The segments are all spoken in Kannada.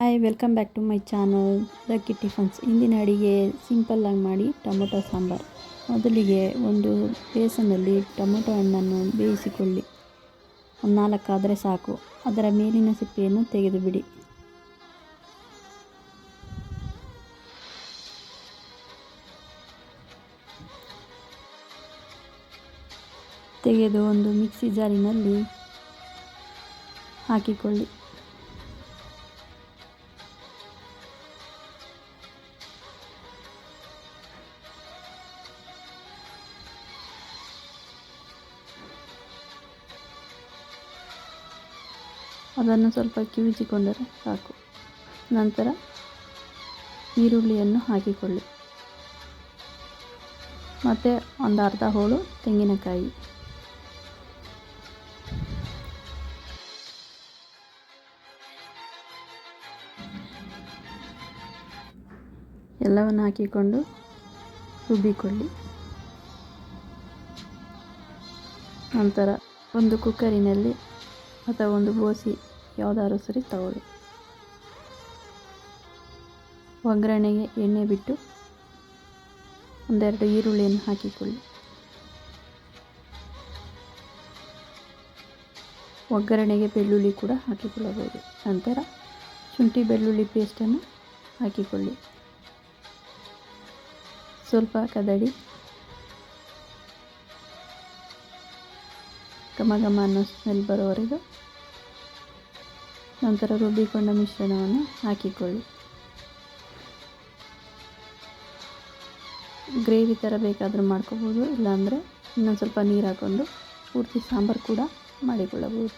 Hi welcome back to my channel Lucky Tiffins ಇಂದಿನ ಅಡಿಗೆ ಸಿಂಪಲ್ಲಾಗಿ ಮಾಡಿ ಟೊಮೊಟೊ ಸಾಂಬಾರು. ಮೊದಲಿಗೆ ಒಂದು ಬೇಸನಲ್ಲಿ ಟೊಮೊಟೊ ಹಣ್ಣನ್ನು ಬೇಯಿಸಿಕೊಳ್ಳಿ. ಒಂದು ನಾಲ್ಕಾದರೆ ಸಾಕು. ಅದರ ಮೇಲಿನ ಸಿಪ್ಪೆಯನ್ನು ತೆಗೆದುಬಿಡಿ. ತೆಗೆದು ಒಂದು ಮಿಕ್ಸಿ ಜಾರಿನಲ್ಲಿ ಹಾಕಿಕೊಳ್ಳಿ. ಅದನ್ನು ಸ್ವಲ್ಪ ಕಿವಿಚಿಕೊಂಡರೆ ಸಾಕು. ನಂತರ ಈರುಳ್ಳಿಯನ್ನು ಹಾಕಿಕೊಳ್ಳಿ. ಮತ್ತು ಒಂದು ಅರ್ಧ ಹೋಳು ತೆಂಗಿನಕಾಯಿ. ಎಲ್ಲವನ್ನು ಹಾಕಿಕೊಂಡು ರುಬ್ಬಿಕೊಳ್ಳಿ. ನಂತರ ಒಂದು ಕುಕ್ಕರಿನಲ್ಲಿ ಅಥವಾ ಒಂದು ಬೋಸಿ ಯಾವುದಾದ್ರೂ ಸರಿ ತಗೊಳ್ಳಿ. ಒಗ್ಗರಣೆಗೆ ಎಣ್ಣೆ ಬಿಟ್ಟು ಒಂದೆರಡು ಈರುಳ್ಳಿಯನ್ನು ಹಾಕಿಕೊಳ್ಳಿ. ಒಗ್ಗರಣೆಗೆ ಬೆಳ್ಳುಳ್ಳಿ ಕೂಡ ಹಾಕಿಕೊಳ್ಳಬಹುದು. ನಂತರ ಶುಂಠಿ ಬೆಳ್ಳುಳ್ಳಿ ಪೇಸ್ಟನ್ನು ಹಾಕಿಕೊಳ್ಳಿ. ಸ್ವಲ್ಪ ಕದಡಿ, ಘಮ ಘಮ ಅನ್ನೋ ಸ್ಮೆಲ್ ಬರೋವರೆಗೂ ನಂತರ ರುಬ್ಬಿಕೊಂಡ ಮಿಶ್ರಣವನ್ನು ಹಾಕಿಕೊಳ್ಳಿ. ಗ್ರೇವಿ ಥರ ಬೇಕಾದರೂ ಮಾಡ್ಕೋಬೋದು, ಇಲ್ಲಾಂದರೆ ಇನ್ನೊಂದು ಸ್ವಲ್ಪ ನೀರು ಹಾಕ್ಕೊಂಡು ಪೂರ್ತಿ ಸಾಂಬಾರು ಕೂಡ ಮಾಡಿಕೊಳ್ಳಬಹುದು.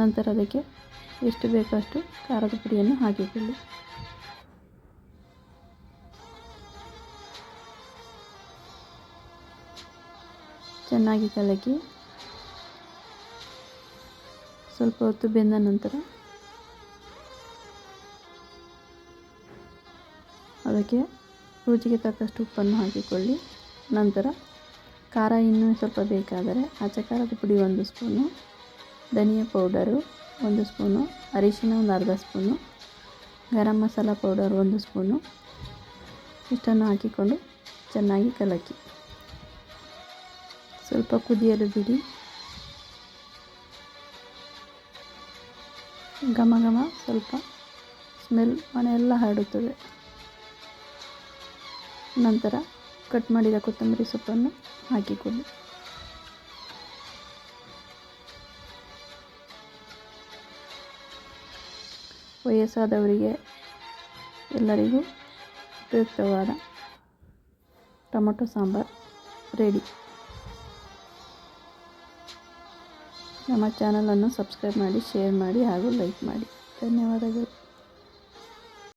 ನಂತರ ಅದಕ್ಕೆ ಎಷ್ಟು ಬೇಕೋ ಅಷ್ಟು ಖಾರದ ಪುಡಿಯನ್ನು ಹಾಕಿಕೊಳ್ಳಿ. ಚೆನ್ನಾಗಿ ಕಲಕಿ ಸ್ವಲ್ಪ ಹೊತ್ತು ಬೆಂದ ನಂತರ ಅದಕ್ಕೆ ರುಚಿಗೆ ತಕ್ಕಷ್ಟು ಉಪ್ಪನ್ನು ಹಾಕಿಕೊಳ್ಳಿ. ನಂತರ ಖಾರ ಇನ್ನೂ ಸ್ವಲ್ಪ ಬೇಕಾದರೆ ಆಚೆ ಖಾರದ ಪುಡಿ ಒಂದು ಸ್ಪೂನು, ಧನಿಯಾ ಪೌಡರು ಒಂದು ಸ್ಪೂನು, ಅರಿಶಿನ ಒಂದು ಅರ್ಧ ಸ್ಪೂನು, ಗರಂ ಮಸಾಲ ಪೌಡರ್ ಒಂದು ಸ್ಪೂನು. ಇಷ್ಟನ್ನು ಹಾಕಿಕೊಂಡು ಚೆನ್ನಾಗಿ ಕಲಕಿ. ಸ್ವಲ್ಪ ಕುದಿಯಲು ಬಿಡಿ. ಘಮ ಘಮ, ಸ್ವಲ್ಪ ಸ್ಮೆಲ್ ಮನೆಯೆಲ್ಲ ಹರಡುತ್ತದೆ ನಂತರ ಕಟ್ ಮಾಡಿದ ಕೊತ್ತಂಬರಿ ಸೊಪ್ಪನ್ನು ಹಾಕಿಕೊಳ್ಳಿ. ವಯಸ್ಸಾದವರಿಗೆ ಎಲ್ಲರಿಗೂ ಉಪಯುಕ್ತವಾದ ಟೊಮೊಟೊ ಸಾಂಬಾರು ರೆಡಿ. ನಮ್ಮ ಚಾನಲನ್ನು ಸಬ್ಸ್ಕ್ರೈಬ್ ಮಾಡಿ ಶೇರ್ ಮಾಡಿ ಹಾಗೂ ಲೈಕ್ ಮಾಡಿ. ಧನ್ಯವಾದಗಳು.